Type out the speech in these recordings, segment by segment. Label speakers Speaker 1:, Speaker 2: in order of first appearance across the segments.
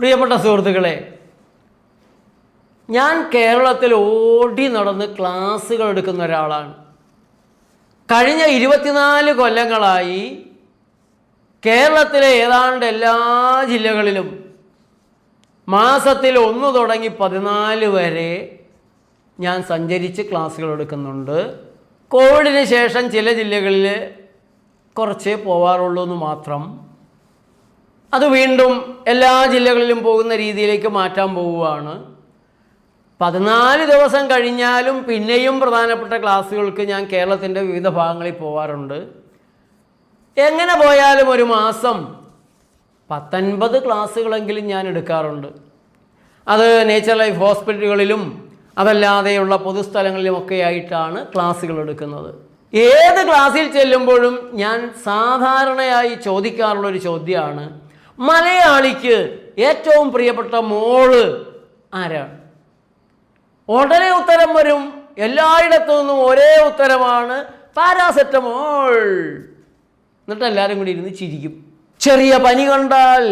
Speaker 1: പ്രിയപ്പെട്ട സുഹൃത്തുക്കളെ ഞാൻ കേരളത്തിൽ ഓടി നടന്ന് ക്ലാസ്സുകൾ എടുക്കുന്ന ഒരാളാണ്. കഴിഞ്ഞ ഇരുപത്തിനാല് കൊല്ലങ്ങളായി കേരളത്തിലെ ഏതാണ്ട് എല്ലാ ജില്ലകളിലും മാസത്തിൽ ഒന്ന് തുടങ്ങി പതിനാല് വരെ ഞാൻ സഞ്ചരിച്ച് ക്ലാസ്സുകൾ എടുക്കുന്നുണ്ട്. കോവിഡിന് ശേഷം ചില ജില്ലകളിൽ കുറച്ചേ പോവാറുള്ളൂ എന്ന് മാത്രം അത് വീണ്ടും എല്ലാ ജില്ലകളിലും പോകുന്ന രീതിയിലേക്ക് മാറ്റാൻ പോവുകയാണ്. പതിനാല് ദിവസം കഴിഞ്ഞാലും പിന്നെയും പ്രധാനപ്പെട്ട ക്ലാസ്സുകൾക്ക് ഞാൻ കേരളത്തിന്റെ വിവിധ ഭാഗങ്ങളിൽ പോവാറുണ്ട്. എങ്ങനെ പോയാലും ഒരു മാസം പത്തൊൻപത് ക്ലാസ്സുകളെങ്കിലും ഞാൻ എടുക്കാറുണ്ട്. അത് നേച്ചർ ലൈഫ് ഹോസ്പിറ്റലുകളിലും അതല്ലാതെയുള്ള പൊതുസ്ഥലങ്ങളിലുമൊക്കെ ആയിട്ടാണ് ക്ലാസ്സുകൾ എടുക്കുന്നത്. ഏത് ക്ലാസ്സിൽ ചെല്ലുമ്പോഴും ഞാൻ സാധാരണയായി ചോദിക്കാറുള്ളൊരു ചോദ്യമാണ് മലയാളിക്ക് ഏറ്റവും പ്രിയപ്പെട്ട മോൾ ആരാണ്? ഉടനെ ഉത്തരം വരും. എല്ലായിടത്തു നിന്നും ഒരേ ഉത്തരമാണ് പാരാസെറ്റമോൾ. എന്നിട്ട് എല്ലാവരും കൂടി ഇരുന്ന് ചിരിക്കും. ചെറിയ പനി കണ്ടാൽ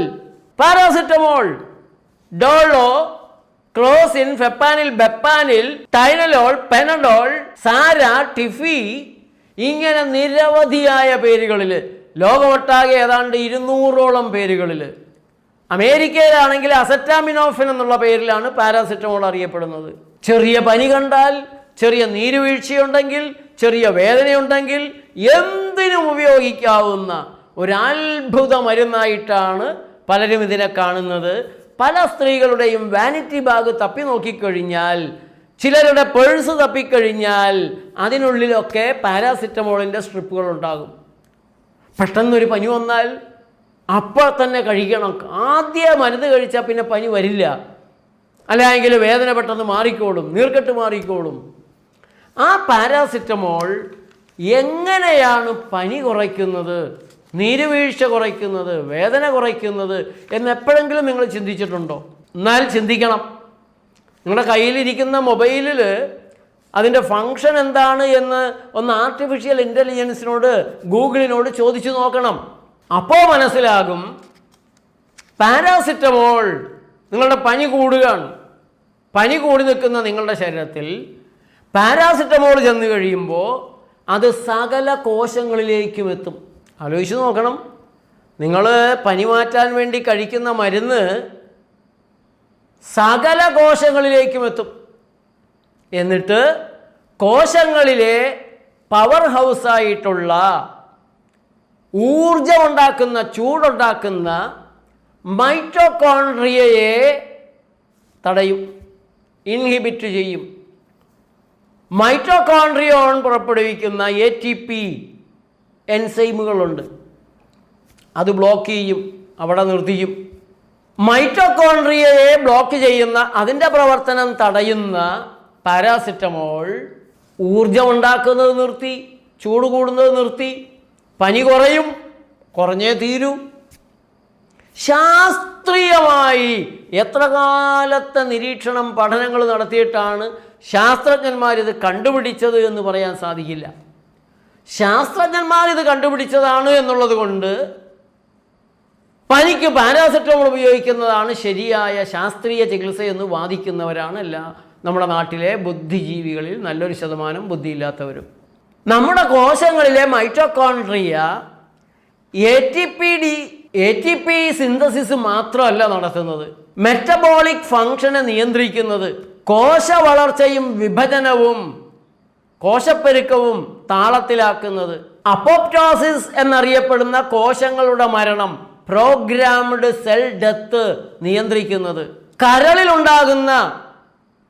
Speaker 1: പാരാസെറ്റമോൾ. ഡോളോ ക്ലോസിൻ ഫെപ്പാനിൽ ബെപ്പാനിൽ ടൈനലോൾ പെനഡോൾ സാര ടിഫി ഇങ്ങനെ നിരവധിയായ പേരുകളിൽ ലോകമൊട്ടാകെ ഏതാണ്ട് ഇരുന്നൂറോളം പേരുകളിൽ അമേരിക്കയിലാണെങ്കിൽ അസറ്റാമിനോഫിൻ എന്നുള്ള പേരിലാണ് പാരാസെറ്റമോൾ അറിയപ്പെടുന്നത്. ചെറിയ പനി കണ്ടാൽ ചെറിയ നീരുവീഴ്ചയുണ്ടെങ്കിൽ ചെറിയ വേദനയുണ്ടെങ്കിൽ എന്തിനും ഉപയോഗിക്കാവുന്ന ഒരു അത്ഭുത മരുന്നായിട്ടാണ് പലരും ഇതിനെ കാണുന്നത്. പല സ്ത്രീകളുടെയും വാനിറ്റി ബാഗ് തപ്പി നോക്കിക്കഴിഞ്ഞാൽ ചിലരുടെ പേഴ്സ് തപ്പിക്കഴിഞ്ഞാൽ അതിനുള്ളിലൊക്കെ പാരാസിറ്റമോളിന്റെ സ്ട്രിപ്പുകൾ ഉണ്ടാകും. പെട്ടെന്നൊരു പനി വന്നാൽ അപ്പോൾ തന്നെ കഴിക്കണം. ആദ്യം മരുന്ന് കഴിച്ചാൽ പിന്നെ പനി വരില്ല. അല്ലെങ്കിൽ വേദന പെട്ടെന്ന് മാറിക്കോളും നീർക്കെട്ട് മാറിക്കോളും. ആ പാരാസിറ്റമോൾ എങ്ങനെയാണ് പനി കുറയ്ക്കുന്നത് നീരുവീഴ്ച കുറയ്ക്കുന്നത് വേദന കുറയ്ക്കുന്നത് എന്ന് എപ്പോഴെങ്കിലും നിങ്ങൾ ചിന്തിച്ചിട്ടുണ്ടോ? എന്നാൽ ചിന്തിക്കണം. നിങ്ങളുടെ കയ്യിലിരിക്കുന്ന മൊബൈലിൽ അതിന്റെ ഫങ്ഷൻ എന്താണ് എന്ന് ഒന്ന് ആർട്ടിഫിഷ്യൽ ഇന്റലിജൻസിനോട് ഗൂഗിളിനോട് ചോദിച്ചു നോക്കണം. അപ്പോൾ മനസ്സിലാകും പാരാസിറ്റമോൾ നിങ്ങളുടെ പനി കൂടുകയാണ്. പനി കൂടി നിൽക്കുന്ന നിങ്ങളുടെ ശരീരത്തിൽ പാരാസിറ്റമോൾ ചെന്ന് കഴിയുമ്പോൾ അത് സകല കോശങ്ങളിലേക്കും എത്തും. ആലോചിച്ച് നോക്കണം. നിങ്ങൾ പനി മാറ്റാൻ വേണ്ടി കഴിക്കുന്ന മരുന്ന് സകല കോശങ്ങളിലേക്കും എത്തും. എന്നിട്ട് കോശങ്ങളിലെ പവർ ഹൗസ് ഹൗസായിട്ടുള്ള ഊർജമുണ്ടാക്കുന്ന ചൂടുണ്ടാക്കുന്ന മൈറ്റോകോൺട്രിയയെ തടയും ഇൻഹിബിറ്റ് ചെയ്യും. മൈറ്റോകോൺട്രിയോൺ പുറപ്പെടുവിക്കുന്ന എ ടി പി എൻസൈമുകളുണ്ട് അത് ബ്ലോക്ക് ചെയ്യും അവിടെ നിർത്തിക്കും മൈറ്റോകോൺട്രിയയെ ബ്ലോക്ക് ചെയ്യുന്ന അതിന്റെ പ്രവർത്തനം തടയുന്ന പാരാസിറ്റമോൾ ഊർജമുണ്ടാക്കുന്നത് നിർത്തി ചൂട് കൂടുന്നത് നിർത്തി പനി കുറയും കുറഞ്ഞേ തീരൂ. ശാസ്ത്രീയമായി എത്ര കാലത്തെ നിരീക്ഷണം പഠനങ്ങൾ നടത്തിയിട്ടാണ് ശാസ്ത്രജ്ഞന്മാരിത് കണ്ടുപിടിച്ചത് എന്ന് പറയാൻ സാധിക്കില്ല. ശാസ്ത്രജ്ഞന്മാർ ഇത് കണ്ടുപിടിച്ചതാണ് എന്നുള്ളത് കൊണ്ട് പനിക്ക് പാരാസെറ്റമോൾ ഉപയോഗിക്കുന്നതാണ് ശരിയായ ശാസ്ത്രീയ ചികിത്സ എന്ന് വാദിക്കുന്നവരാണ് എല്ലാ നമ്മുടെ നാട്ടിലെ ബുദ്ധിജീവികളിൽ നല്ലൊരു ശതമാനം ബുദ്ധിയില്ലാത്തവരും. നമ്മുടെ കോശങ്ങളിലെ mitochondria A T P D A T P synthesis മാത്രമല്ല നടത്തുന്നത്. മെറ്റബോളിക് ഫങ്ഷനെ നിയന്ത്രിക്കുന്നത്. കോശ വളർച്ചയും വിഭജനവും കോശപ്പെരുക്കവും താളത്തിലാക്കുന്നത്. അപ്പോപ്റ്റോസിസ് എന്നറിയപ്പെടുന്ന കോശങ്ങളുടെ മരണം പ്രോഗ്രാംഡ് സെൽ ഡെത്ത് നിയന്ത്രിക്കുന്നത്. കരളിലുണ്ടാകുന്ന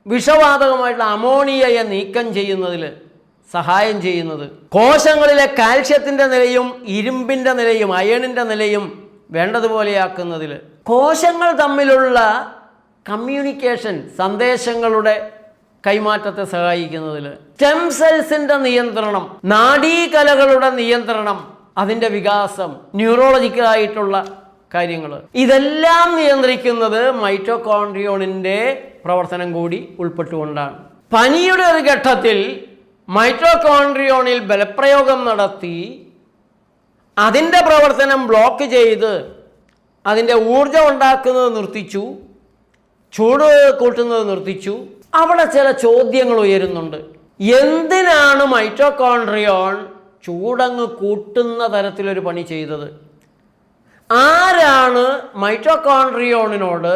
Speaker 1: വിഷവാതകമായിട്ടുള്ള അമോണിയയെ നീക്കം ചെയ്യുന്നതിൽ സഹായം ചെയ്യുന്നത്. കോശങ്ങളിലെ കാൽഷ്യത്തിന്റെ നിലയും ഇരുമ്പിന്റെ നിലയും അയണിന്റെ നിലയും വേണ്ടതുപോലെയാക്കുന്നതിൽ കോശങ്ങൾ തമ്മിലുള്ള കമ്മ്യൂണിക്കേഷൻ സന്ദേശങ്ങളുടെ കൈമാറ്റത്തെ സഹായിക്കുന്നതിൽ സ്റ്റെം സെൽസിന്റെ നിയന്ത്രണം നാഡീകലകളുടെ നിയന്ത്രണം അതിന്റെ വികാസം ന്യൂറോളജിക്കലായിട്ടുള്ള കാര്യങ്ങൾ ഇതെല്ലാം നിയന്ത്രിക്കുന്നത് മൈറ്റോകോൺട്രിയോണിന്റെ പ്രവർത്തനം കൂടി ഉൾപ്പെട്ടുകൊണ്ടാണ്. പനിയുടെ ഒരു ഘട്ടത്തിൽ മൈറ്റോകോൺട്രിയോണിൽ ബലപ്രയോഗം നടത്തി അതിന്റെ പ്രവർത്തനം ബ്ലോക്ക് ചെയ്ത് അതിന്റെ ഊർജം ഉണ്ടാക്കുന്നത് നിർത്തിച്ചു ചൂട് കൂട്ടുന്നത് നിർത്തിച്ചു. അവിടെ ചില ചോദ്യങ്ങൾ ഉയരുന്നുണ്ട്. എന്തിനാണ് മൈറ്റോകോൺട്രിയോൺ ചൂടങ്ങ് കൂട്ടുന്ന തരത്തിലൊരു പണി ചെയ്തത്? ആരാണ് മൈറ്റോകോൺട്രിയോണിനോട്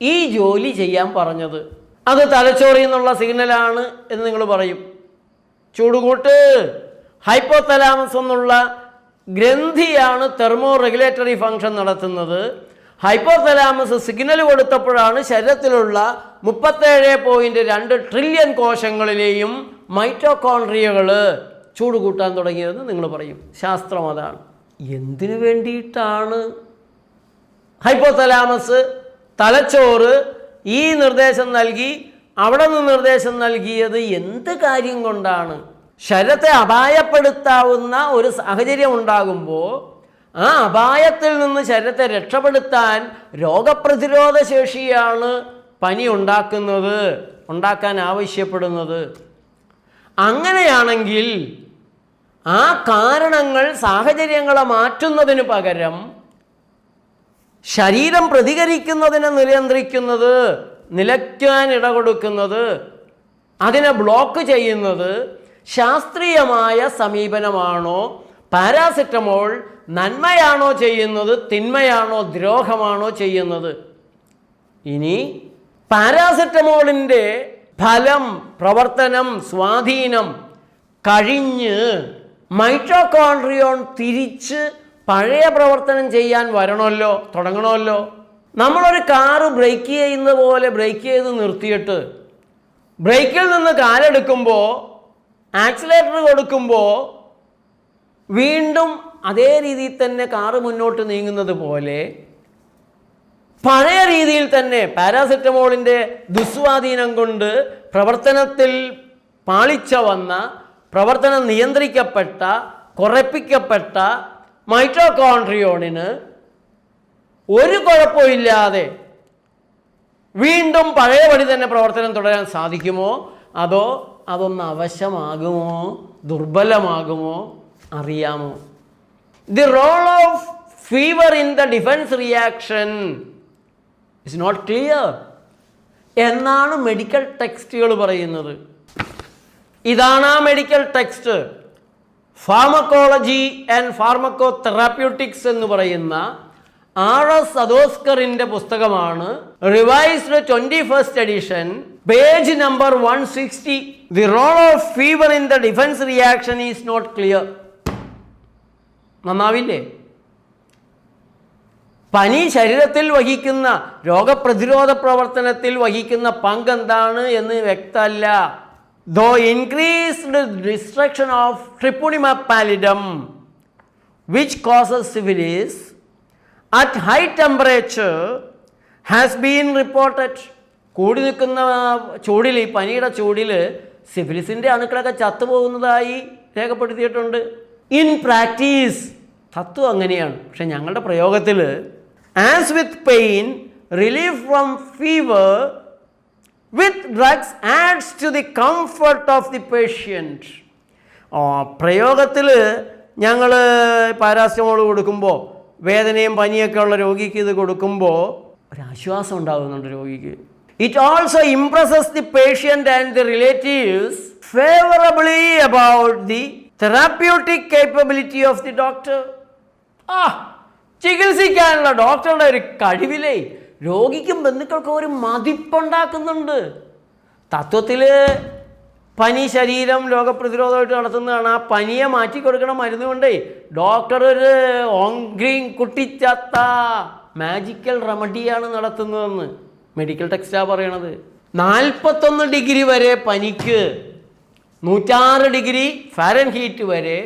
Speaker 1: ഈ ജോലി ചെയ്യാൻ പറഞ്ഞത്? അത് തലച്ചോറിൽ നിന്നുള്ള സിഗ്നലാണ് എന്ന് നിങ്ങൾ പറയും. ചൂടുകൂട്ട്. ഹൈപ്പോതലാമസ് എന്നുള്ള ഗ്രന്ഥിയാണ് തെർമോ റെഗുലേറ്ററി ഫങ്ഷൻ നടത്തുന്നത്. ഹൈപ്പോതലാമസ് സിഗ്നൽ കൊടുത്തപ്പോഴാണ് ശരീരത്തിലുള്ള മുപ്പത്തേഴ് പോയിന്റ് രണ്ട് ട്രില്യൺ കോശങ്ങളിലെയും മൈറ്റോകോൺട്രിയകൾ ചൂട് കൂട്ടാൻ തുടങ്ങിയതെന്ന് നിങ്ങൾ പറയും. ശാസ്ത്രം അതാണ്. എന്തിനു വേണ്ടിയിട്ടാണ് ഹൈപ്പോതലാമസ് തലച്ചോറ് ഈ നിർദ്ദേശം നൽകി അവിടെ നിന്ന് നിർദ്ദേശം നൽകിയത് എന്ത് കാര്യം കൊണ്ടാണ്? ശരത്തെ അപായപ്പെടുത്താവുന്ന ഒരു സാഹചര്യം ഉണ്ടാകുമ്പോൾ ആ അപായത്തിൽ നിന്ന് ശരീരത്തെ രക്ഷപ്പെടുത്താൻ രോഗപ്രതിരോധ ശേഷിയാണ് പനി ഉണ്ടാക്കുന്നത് ഉണ്ടാക്കാൻ ആവശ്യപ്പെടുന്നത്. അങ്ങനെയാണെങ്കിൽ ആ കാരണങ്ങൾ സാഹചര്യങ്ങളെ മാറ്റുന്നതിന് പകരം ശരീരം പ്രതികരിക്കുന്നതിനെ നിയന്ത്രിക്കുന്നത് നിലയ്ക്കാൻ ഇട കൊടുക്കുന്നത് അതിനെ ബ്ലോക്ക് ചെയ്യുന്നത് ശാസ്ത്രീയമായ സമീപനമാണോ പാരാസിറ്റമോൾ നന്മയാണോ ചെയ്യുന്നത് തിന്മയാണോ ദ്രോഹമാണോ ചെയ്യുന്നത്? ഇനി പാരാസിറ്റമോളിന്റെ ഫലം പ്രവർത്തനം സ്വാധീനം കഴിഞ്ഞ് മൈറ്റോകോൺട്രിയോൺ തിരിച്ച് പഴയ പ്രവർത്തനം ചെയ്യാൻ വരണമല്ലോ തുടങ്ങണമല്ലോ? നമ്മളൊരു കാറ് ബ്രേക്ക് ചെയ്യുന്ന പോലെ ബ്രേക്ക് ചെയ്ത് നിർത്തിയിട്ട് ബ്രേക്കിൽ നിന്ന് കാലെടുക്കുമ്പോൾ ആക്സിലേറ്റർ കൊടുക്കുമ്പോൾ വീണ്ടും അതേ രീതിയിൽ തന്നെ കാറ് മുന്നോട്ട് നീങ്ങുന്നത് പോലെ പഴയ രീതിയിൽ തന്നെ പാരാസെറ്റമോളിന്റെ ദുസ്വാധീനം കൊണ്ട് പ്രവർത്തനത്തിൽ പാളിച്ച വന്ന പ്രവർത്തനം നിയന്ത്രിക്കപ്പെട്ട കുറപ്പിക്കപ്പെട്ട മൈറ്റോകോൺട്രിയോണിന് ഒരു കുഴപ്പമില്ലാതെ വീണ്ടും പഴയപടി തന്നെ പ്രവർത്തനം തുടരാൻ സാധിക്കുമോ? അതോ അതൊന്ന് അവശമാകുമോ? ദുർബലമാകുമോ? അറിയാമോ? The role of fever in the defence reaction is not clear എന്നാണ് മെഡിക്കൽ ടെക്സ്റ്റുകൾ പറയുന്നത്. ഇതാണ് ആ medical text pharmacology and pharmacotherapeutics എന്ന് പറയുന്ന ആർ എസ് അദോസ്കറിന്റെ പുസ്തകമാണ്. Revised twenty first edition page number one sixty the role of fever in the defence reaction is not clear നന്നാവില്ലേ? പനി ശരീരത്തിൽ വഹിക്കുന്ന രോഗപ്രതിരോധ പ്രവർത്തനത്തിൽ വഹിക്കുന്ന പങ്ക് എന്താണ് എന്ന് വ്യക്തമല്ല. Though increased destruction of Treponema pallidum which causes syphilis at high temperature has been reported കൂടി നിൽക്കുന്ന ചൂടിൽ ഈ പനിയുടെ ചൂടിൽ സിഫിലിസിന്റെ അണുക്കളൊക്കെ ചത്തുപോകുന്നതായി രേഖപ്പെടുത്തിയിട്ടുണ്ട്. ഇൻ പ്രാക്ടീസ് തത്വം അങ്ങനെയാണ്. പക്ഷെ ഞങ്ങളുടെ പ്രയോഗത്തിൽ as with pain relief from fever with drugs adds to the comfort of the patient പ്രയോഗത്തിൽ ഞങ്ങൾ പാരാസ്റ്റമോൾ കൊടുക്കുമ്പോൾ വേദനയും പനിയൊക്കെ ഉള്ള രോഗിക്ക് ഇത് കൊടുക്കുമ്പോൾ ഒരു ഒരാശ്വാസം ഉണ്ടാകുന്നുണ്ട് രോഗിക്ക്. It also impresses the patient and the relatives favourably about the therapeutic capability of the doctor ആ ചികിത്സിക്കാനുള്ള ഡോക്ടറുടെ ഒരു കഴിവിലേ രോഗിക്കും ബന്ധുക്കൾക്കും ഒരു മതിപ്പുണ്ടാക്കുന്നുണ്ട്. തത്വത്തിൽ പനി ശരീരം രോഗപ്രതിരോധമായിട്ട് നടത്തുന്നതാണ്. ആ പനിയെ മാറ്റി കൊടുക്കണ മരുന്ന് കൊണ്ടേ ഡോക്ടർ ഒരു ഓങ്ക്രീം കുട്ടിച്ചത്ത മാജിക്കൽ റെമഡിയാണ് നടത്തുന്നതെന്ന് മെഡിക്കൽ ടെക്സ്റ്റാ പറയണത്. നാൽപ്പത്തൊന്ന് ഡിഗ്രി വരെ പനിക്ക് നൂറ്റാറ് ഡിഗ്രി ഫാരൻ ഹീറ്റ് വരെ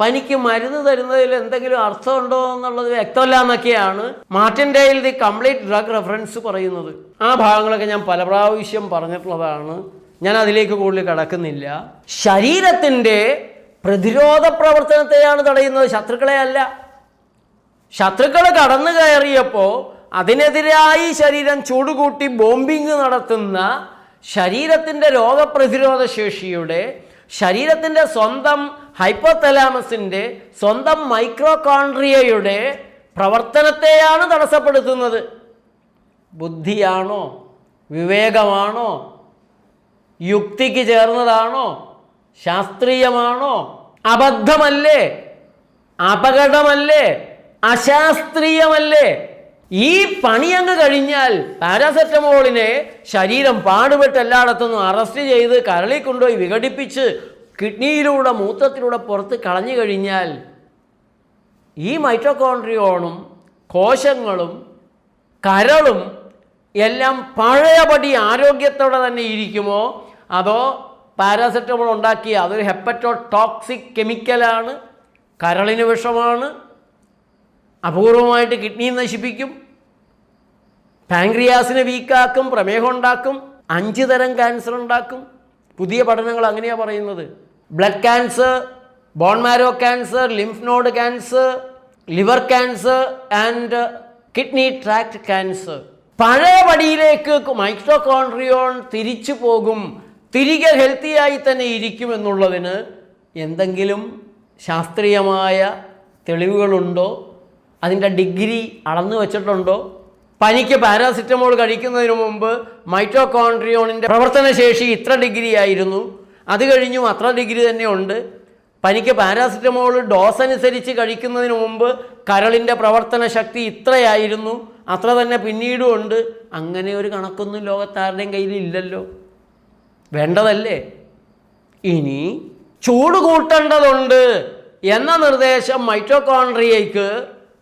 Speaker 1: പനിക്ക് മരുന്ന് തരുന്നതിൽ എന്തെങ്കിലും അർത്ഥമുണ്ടോ എന്നുള്ളത് വ്യക്തമല്ല എന്നൊക്കെയാണ് മാർട്ടിൻ ഡേയിൽ ദി കംപ്ലീറ്റ് ഡ്രഗ് റെഫറൻസ് പറയുന്നത്. ആ ഭാഗങ്ങളൊക്കെ ഞാൻ പല പ്രാവശ്യം പറഞ്ഞിട്ടുള്ളതാണ്. ഞാൻ അതിലേക്ക് കൂടുതൽ കടക്കുന്നില്ല. ശരീരത്തിന്റെ പ്രതിരോധ പ്രവർത്തനത്തെയാണ് തടയുന്നത്. ശത്രുക്കളെ അല്ല. ശത്രുക്കൾ കടന്നു കയറിയപ്പോൾ അതിനെതിരായി ശരീരം ചൂടുകൂട്ടി ബോംബിങ് നടത്തുന്ന ശരീരത്തിന്റെ രോഗപ്രതിരോധ ശേഷിയുടെ ശരീരത്തിന്റെ സ്വന്തം ഹൈപ്പോത്തലാമസിന്റെ സ്വന്തം മൈക്രോകോൺട്രിയയുടെ പ്രവർത്തനത്തെയാണ് തടസ്സപ്പെടുത്തുന്നത്. ബുദ്ധിയാണോ? വിവേകമാണോ? യുക്തിക്ക് ചേർന്നതാണോ? ശാസ്ത്രീയമാണോ? അബദ്ധമല്ലേ? അപകടമല്ലേ? അശാസ്ത്രീയമല്ലേ? ഈ പണി അങ്ങ് കഴിഞ്ഞാൽ പാരാസെറ്റമോളിനെ ശരീരം പാടുപെട്ട് എല്ലായിടത്തുനിന്നും അറസ്റ്റ് ചെയ്ത് കരളി കൊണ്ടുപോയി വിഘടിപ്പിച്ച് കിഡ്നിയിലൂടെ മൂത്രത്തിലൂടെ പുറത്ത് കളഞ്ഞു കഴിഞ്ഞാൽ ഈ മൈറ്റോകോൺട്രിയോണും കോശങ്ങളും കരളും എല്ലാം പഴയപടി ആരോഗ്യത്തോടെ തന്നെ ഇരിക്കുമോ? അതോ പാരാസെറ്റമോൾ ഉണ്ടാക്കിയ അതൊരു ഹെപ്പറ്റോ ടോക്സിക് കെമിക്കലാണ് കരളിന് വിഷമാണ് അപൂർവമായിട്ട് കിഡ്നിയും നശിപ്പിക്കും? പാങ്ക്രിയാസിനെ വീക്കാക്കും പ്രമേഹം ഉണ്ടാക്കും അഞ്ച് തരം ക്യാൻസർ ഉണ്ടാക്കും. പുതിയ പഠനങ്ങൾ അങ്ങനെയാണ് പറയുന്നത്. Blood cancer bone marrow cancer lymph node cancer liver cancer and kidney tract cancer പഴയ പടിയിലേക്ക് മൈക്രോകോൺട്രിയോൺ തിരിച്ചു പോകും. തിരികെ ഹെൽത്തിയായി തന്നെ ഇരിക്കും ഇരിക്കുമെന്നുള്ളതിന് എന്തെങ്കിലും ശാസ്ത്രീയമായ തെളിവുകളുണ്ടോ? അതിന്റെ ഡിഗ്രി അളന്നു വെച്ചിട്ടുണ്ടോ? പനിക്ക് പാരാസിറ്റമോൾ കഴിക്കുന്നതിന് മുമ്പ് മൈറ്റോകോൺട്രിയോണിന്റെ പ്രവർത്തനശേഷി ഇത്ര ഡിഗ്രി ആയിരുന്നു അത് കഴിഞ്ഞും അത്ര ഡിഗ്രി തന്നെ ഉണ്ട്. പനിക്ക് പാരാസിറ്റമോൾ ഡോസ് അനുസരിച്ച് കഴിക്കുന്നതിന് മുമ്പ് കരളിന്റെ പ്രവർത്തന ശക്തി ഇത്രയായിരുന്നു. അത്ര തന്നെ പിന്നീടും ഉണ്ട്. അങ്ങനെ ഒരു കണക്കൊന്നും ലോകത്താരുടെയും കയ്യിൽ ഇല്ലല്ലോ. വേണ്ടതല്ലേ? ഇനി ചൂട് കൂട്ടേണ്ടതുണ്ട് എന്ന നിർദ്ദേശം മൈറ്റോകോൺട്രിയയ്ക്ക്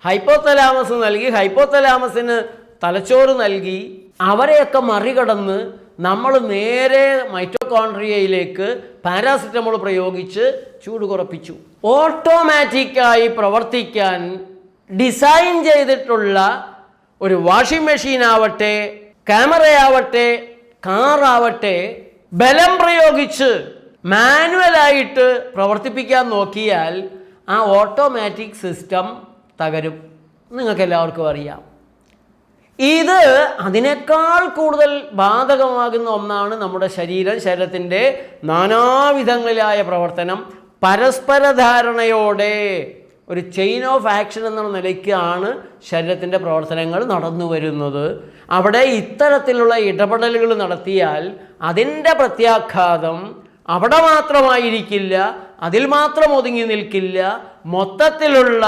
Speaker 1: ഹൈപ്പോത്തലാമസ് നൽകി. ഹൈപ്പോത്തലാമസിന് തലച്ചോറ് നൽകി അവരെയൊക്കെ മറികടന്ന് നമ്മൾ നേരെ മൈറ്റോകോൺട്രിയയിലേക്ക് പാരാസിറ്റമോൾ പ്രയോഗിച്ച് ചൂട് കുറപ്പിച്ചു. ഓട്ടോമാറ്റിക്കായി പ്രവർത്തിക്കാൻ ഡിസൈൻ ചെയ്തിട്ടുള്ള ഒരു വാഷിംഗ് മെഷീൻ ആവട്ടെ ക്യാമറയാവട്ടെ കാറാവട്ടെ ബലം പ്രയോഗിച്ച് മാനുവലായിട്ട് പ്രവർത്തിപ്പിക്കാൻ നോക്കിയാൽ ആ ഓട്ടോമാറ്റിക് സിസ്റ്റം തകരും. നിങ്ങൾക്ക് എല്ലാവർക്കും അറിയാം. ഇത് അതിനേക്കാൾ കൂടുതൽ ബാധകമാകുന്ന ഒന്നാണ് നമ്മുടെ ശരീരം ശരീരത്തിന്റെ നാനാവിധങ്ങളിലായ പ്രവർത്തനം. പരസ്പര ധാരണയോടെ ഒരു ചെയിൻ ഓഫ് ആക്ഷൻ എന്ന നിലയ്ക്കാണ് ശരീരത്തിന്റെ പ്രവർത്തനങ്ങൾ നടന്നു വരുന്നത്. അവിടെ ഇത്തരത്തിലുള്ള ഇടപെടലുകൾ നടത്തിയാൽ അതിന്റെ പ്രത്യാഘാതം അവിടെ മാത്രമായിരിക്കില്ല അതിൽ മാത്രം ഒതുങ്ങി നിൽക്കില്ല മൊത്തത്തിലുള്ള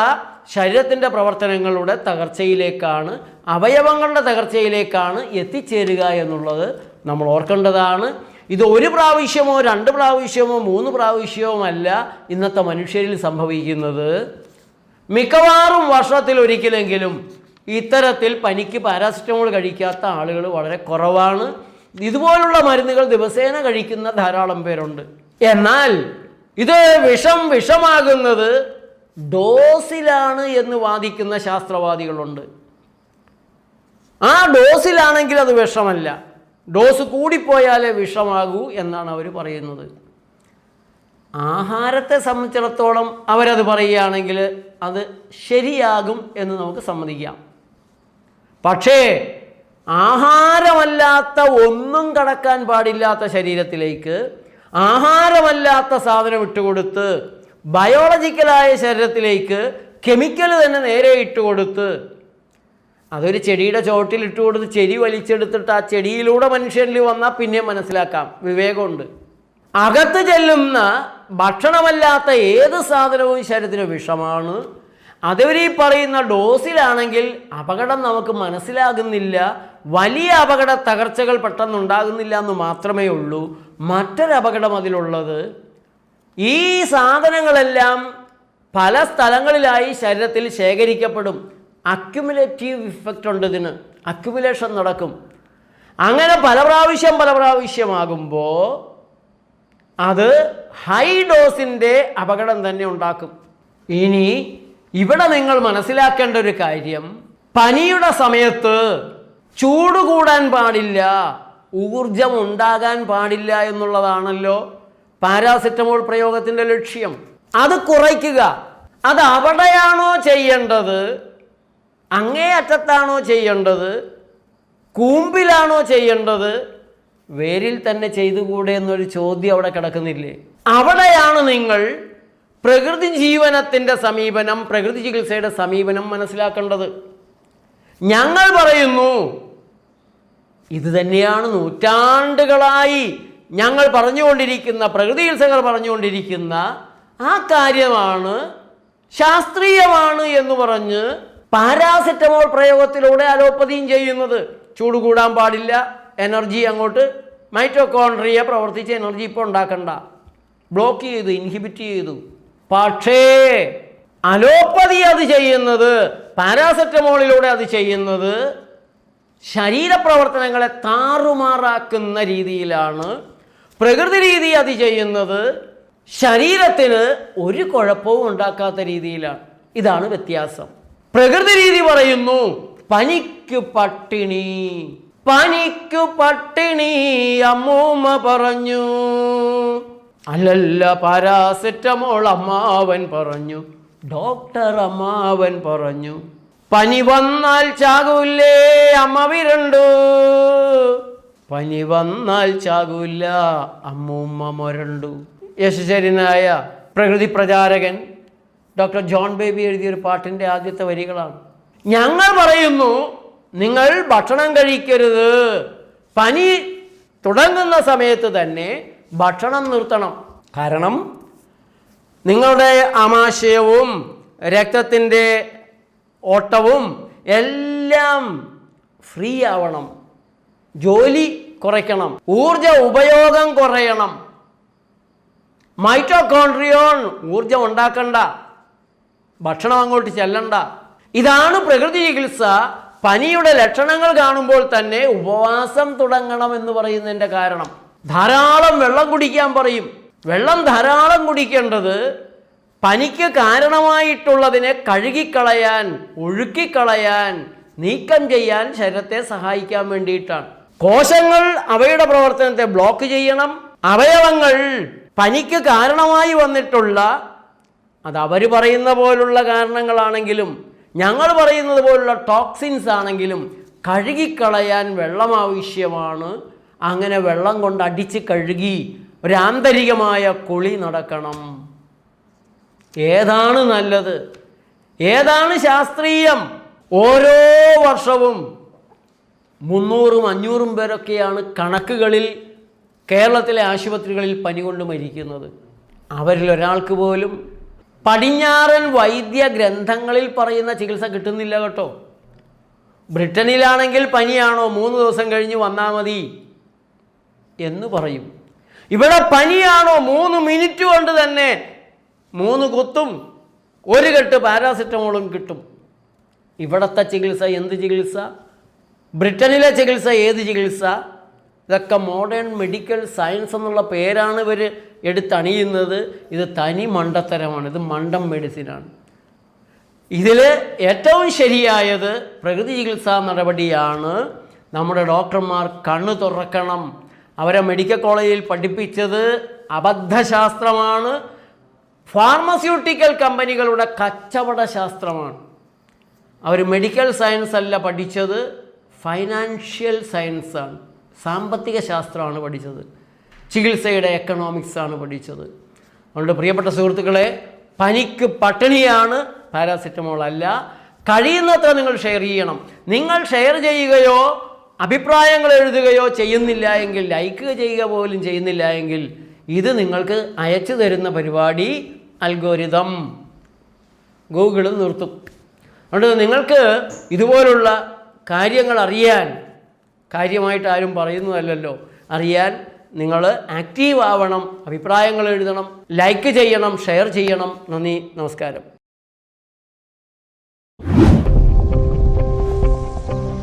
Speaker 1: ശരീരത്തിന്റെ പ്രവർത്തനങ്ങളുടെ തകർച്ചയിലേക്കാണ് അവയവങ്ങളുടെ തകർച്ചയിലേക്കാണ് എത്തിച്ചേരുക എന്നുള്ളത് നമ്മൾ ഓർക്കേണ്ടതാണ്. ഇത് ഒരു പ്രാവശ്യമോ രണ്ട് പ്രാവശ്യമോ മൂന്ന് പ്രാവശ്യമോ അല്ല ഇന്നത്തെ മനുഷ്യരിൽ സംഭവിക്കുന്നത്. മിക്കവാറും വർഷത്തിൽ ഒരിക്കലെങ്കിലും ഇത്തരത്തിൽ പനിക്ക് പാരാസിറ്റമോൾ കഴിക്കാത്ത ആളുകൾ വളരെ കുറവാണ്. ഇതുപോലുള്ള മരുന്നുകൾ ദിവസേന കഴിക്കുന്ന ധാരാളം പേരുണ്ട്. എന്നാൽ ഇത് വിഷം വിഷമാകുന്നത് ഡോസിലാണ് എന്ന് വാദിക്കുന്ന ശാസ്ത്രവാദികളുണ്ട്. ആ ഡോസിലാണെങ്കിൽ അത് വിഷമല്ല. ഡോസ് കൂടിപ്പോയാലേ വിഷമാകൂ എന്നാണ് അവർ പറയുന്നത്. ആഹാരത്തെ സംബന്ധിച്ചിടത്തോളം അവരത് പറയുകയാണെങ്കിൽ അത് ശരിയാകും എന്ന് നമുക്ക് സമ്മതിക്കാം. പക്ഷേ ആഹാരമല്ലാത്ത ഒന്നും കടക്കാൻ പാടില്ലാത്ത ശരീരത്തിലേക്ക് ആഹാരമല്ലാത്ത സാധനം ഇട്ടുകൊടുത്ത് ബയോളജിക്കലായ ശരീരത്തിലേക്ക് കെമിക്കൽ തന്നെ നേരെ ഇട്ട് കൊടുത്ത്. അതൊരു ചെടിയുടെ ചോട്ടിൽ ഇട്ട് കൊടുത്ത് ചെടി വലിച്ചെടുത്തിട്ട് ആ ചെടിയിലൂടെ മനുഷ്യനിൽ വന്നാൽ പിന്നെ മനസ്സിലാക്കാം. വിവേകമുണ്ട്. അകത്ത് ചെല്ലുന്ന ഭക്ഷണമല്ലാത്ത ഏത് സാധനവും ശരീരത്തിന് വിഷമാണ്. അതവരീ പറയുന്ന ഡോസിലാണെങ്കിൽ അപകടം നമുക്ക് മനസ്സിലാകുന്നില്ല. വലിയ അപകട തകർച്ചകൾ പെട്ടെന്നുണ്ടാകുന്നില്ല എന്ന് മാത്രമേ ഉള്ളൂ. മറ്റൊരപകടം അതിലുള്ളത് ഈ സാധനങ്ങളെല്ലാം പല സ്ഥലങ്ങളിലായി ശരീരത്തിൽ ശേഖരിക്കപ്പെടും. അക്യുമുലേറ്റീവ് ഇഫക്റ്റ് ഉണ്ട് ഇതിന്. അക്യുമുലേഷൻ നടക്കും. അങ്ങനെ പല പ്രാവശ്യം പല പ്രാവശ്യമാകുമ്പോൾ അത് ഹൈ ഡോസിന്റെ അപകടം തന്നെ ഉണ്ടാക്കും. ഇനി ഇവിടെ നിങ്ങൾ മനസ്സിലാക്കേണ്ട ഒരു കാര്യം. പനിയുടെ സമയത്ത് ചൂട് കൂടാൻ പാടില്ല. ഊർജം ഉണ്ടാകാൻ പാടില്ല എന്നുള്ളതാണല്ലോ. പാരാസെറ്റമോൾ പ്രയോഗത്തിന്റെ ലക്ഷ്യം. അത് കുറയ്ക്കുക. അത് അവിടെയാണോ ചെയ്യേണ്ടത്? അങ്ങേ അറ്റത്താണോ ചെയ്യേണ്ടത്? കൂമ്പിലാണോ ചെയ്യേണ്ടത്? വേരിൽ തന്നെ ചെയ്തുകൂടെ എന്നൊരു ചോദ്യം അവിടെ കിടക്കുന്നില്ലേ? അവിടെയാണ് നിങ്ങൾ പ്രകൃതി ജീവനത്തിന്റെ സമീപനം പ്രകൃതി ചികിത്സയുടെ സമീപനം മനസ്സിലാക്കേണ്ടത്. ഞങ്ങൾ പറയുന്നു ഇത് തന്നെയാണ് നൂറ്റാണ്ടുകളായി ഞങ്ങൾ പറഞ്ഞുകൊണ്ടിരിക്കുന്ന പ്രകൃതി ചികിത്സകൾ പറഞ്ഞുകൊണ്ടിരിക്കുന്ന ആ കാര്യമാണ് ശാസ്ത്രീയമാണ് എന്ന് പറഞ്ഞ് പാരാസെറ്റമോൾ പ്രയോഗത്തിലൂടെ അലോപ്പതിയും ചെയ്യുന്നത്. ചൂട് കൂടാൻ പാടില്ല. എനർജി അങ്ങോട്ട്. മൈറ്റോകോൺട്രിയ പ്രവർത്തിച്ച് എനർജി ഇപ്പോൾ ഉണ്ടാക്കണ്ട. ബ്ലോക്ക് ചെയ്തു ഇൻഹിബിറ്റ് ചെയ്തു. പക്ഷേ അലോപ്പതി അത് ചെയ്യുന്നത് പാരാസെറ്റമോളിലൂടെ അത് ചെയ്യുന്നത് ശരീരപ്രവർത്തനങ്ങളെ താറുമാറാക്കുന്ന രീതിയിലാണ് പ്രകൃതി രീതി അത് ചെയ്യുന്നത് ശരീരത്തിന് ഒരു കുഴപ്പവും ഉണ്ടാക്കാത്ത രീതിയിലാണ്. ഇതാണ് വ്യത്യാസം. പ്രകൃതി രീതി പറയുന്നു പനിക്കു പട്ടിണി പനിക്കു പട്ടിണി അമ്മൂമ്മ പറഞ്ഞു. അല്ലല്ല പാരാസെറ്റമോൾ അമ്മാവൻ പറഞ്ഞു ഡോക്ടർ അമ്മാവൻ പറഞ്ഞു. പനി വന്നാൽ ചാകൂല്ലേ അമ്മ വിരണ്ടു പനി വന്നാൽ ചാകൂല്ല. അമ്മൂമ്മ മൊരണ്ടു. യശശരീനായ പ്രകൃതി പ്രചാരകൻ ഡോക്ടർ ജോൺ ബേബി എഴുതിയ ഒരു പാട്ടിന്റെ ആദ്യത്തെ വരികളാണ്. ഞങ്ങൾ പറയുന്നു നിങ്ങൾ ഭക്ഷണം കഴിക്കരുത്. പനി തുടങ്ങുന്ന സമയത്ത് തന്നെ ഭക്ഷണം നിർത്തണം. കാരണം നിങ്ങളുടെ ആമാശയവും രക്തത്തിന്റെ ഓട്ടവും എല്ലാം ഫ്രീ ആവണം. ജോലി കുറയ്ക്കണം. ഊർജ ഉപയോഗം കുറയണം. മൈറ്റോകോൺട്രിയോൺ ഊർജം ഉണ്ടാക്കണ്ട. ഭക്ഷണം അങ്ങോട്ട് ചെല്ലണ്ട. ഇതാണ് പ്രകൃതി ചികിത്സ. പനിയുടെ ലക്ഷണങ്ങൾ കാണുമ്പോൾ തന്നെ ഉപവാസം തുടങ്ങണം എന്ന് പറയുന്നതിന്റെ കാരണം. ധാരാളം വെള്ളം കുടിക്കാൻ പറയും. വെള്ളം ധാരാളം കുടിക്കേണ്ടത് പനിക്ക് കാരണമായിട്ടുള്ളതിനെ കഴുകിക്കളയാൻ ഒഴുക്കിക്കളയാൻ നീക്കം ചെയ്യാൻ ശരീരത്തെ സഹായിക്കാൻ വേണ്ടിയിട്ടാണ്. കോശങ്ങൾ അവയുടെ പ്രവർത്തനത്തെ ബ്ലോക്ക് ചെയ്യണം. അവയവങ്ങൾ പനിക്ക് കാരണമായി വന്നിട്ടുള്ള അത് അവർ പറയുന്ന പോലുള്ള കാരണങ്ങളാണെങ്കിലും ഞങ്ങൾ പറയുന്നത് പോലുള്ള ടോക്സിൻസ് ആണെങ്കിലും കഴുകിക്കളയാൻ വെള്ളം ആവശ്യമാണ്. അങ്ങനെ വെള്ളം കൊണ്ട് അടിച്ച് കഴുകി ഒരു ആന്തരികമായ കുളി നടക്കണം. ഏതാണ് നല്ലത്? ഏതാണ് ശാസ്ത്രീയം? ഓരോ വർഷവും മുന്നൂറും അഞ്ഞൂറും പേരൊക്കെയാണ് കണക്കുകളിൽ കേരളത്തിലെ ആശുപത്രികളിൽ പനി കൊണ്ട് മരിക്കുന്നത്. അവരിൽ ഒരാൾക്ക് പോലും പടിഞ്ഞാറൻ വൈദ്യ ഗ്രന്ഥങ്ങളിൽ പറയുന്ന ചികിത്സ കിട്ടുന്നില്ല കേട്ടോ. ബ്രിട്ടനിലാണെങ്കിൽ പനിയാണോ? മൂന്ന് ദിവസം കഴിഞ്ഞ് വന്നാൽ മതി എന്ന് പറയും. ഇവിടെ പനിയാണോ? മൂന്ന് മിനിറ്റ് കൊണ്ട് തന്നെ മൂന്ന് കുത്തും ഒരു കെട്ട് പാരാസിറ്റമോളും കിട്ടും. ഇവിടുത്തെ ചികിത്സ എന്ത് ചികിത്സ? ബ്രിട്ടനിലെ ചികിത്സ ഏത് ചികിത്സ? ഇതൊക്കെ മോഡേൺ മെഡിക്കൽ സയൻസ് എന്നുള്ള പേരാണ് ഇവർ എടുത്തണിയുന്നത്. ഇത് തനി മണ്ടത്തരമാണ്. ഇത് മണ്ടം മെഡിസിനാണ് ഇതിൽ ഏറ്റവും ശരിയായത് പ്രകൃതി ചികിത്സാ നടപടിയാണ് നമ്മുടെ ഡോക്ടർമാർ കണ്ണു തുറക്കണം. അവരെ മെഡിക്കൽ കോളേജിൽ പഠിപ്പിച്ചത് അബദ്ധശാസ്ത്രമാണ്. ഫാർമസ്യൂട്ടിക്കൽ കമ്പനികളുടെ കച്ചവട ശാസ്ത്രമാണ് അവർ മെഡിക്കൽ സയൻസ് അല്ല പഠിച്ചത്. ഫൈനാൻഷ്യൽ സയൻസാണ് സാമ്പത്തിക ശാസ്ത്രമാണ് പഠിച്ചത്. ചികിത്സയുടെ എക്കണോമിക്സ് ആണ് പഠിച്ചത്. അതുകൊണ്ട് പ്രിയപ്പെട്ട സുഹൃത്തുക്കളെ പനിക്ക് പട്ടിണിയാണ് പാരാസിറ്റമോൾ അല്ല. കഴിയുന്നത്ര നിങ്ങൾ ഷെയർ ചെയ്യണം. നിങ്ങൾ ഷെയർ ചെയ്യുകയോ അഭിപ്രായങ്ങൾ എഴുതുകയോ ചെയ്യുന്നില്ല എങ്കിൽ ലൈക്ക് ചെയ്യുക പോലും ചെയ്യുന്നില്ല എങ്കിൽ ഇത് നിങ്ങൾക്ക് അയച്ചു തരുന്ന പരിപാടി അൽഗോരിതം ഗൂഗിൾ നിർത്തും. അതുകൊണ്ട് നിങ്ങൾക്ക് ഇതുപോലുള്ള കാര്യങ്ങൾ അറിയാൻ കാര്യമായിട്ട് ആരും പറയുന്നതല്ലല്ലോ. അറിയാൻ നിങ്ങൾ ആക്റ്റീവ് ആവണം അഭിപ്രായങ്ങൾ എഴുതണം ലൈക്ക് ചെയ്യണം ഷെയർ ചെയ്യണം. നന്ദി നമസ്കാരം.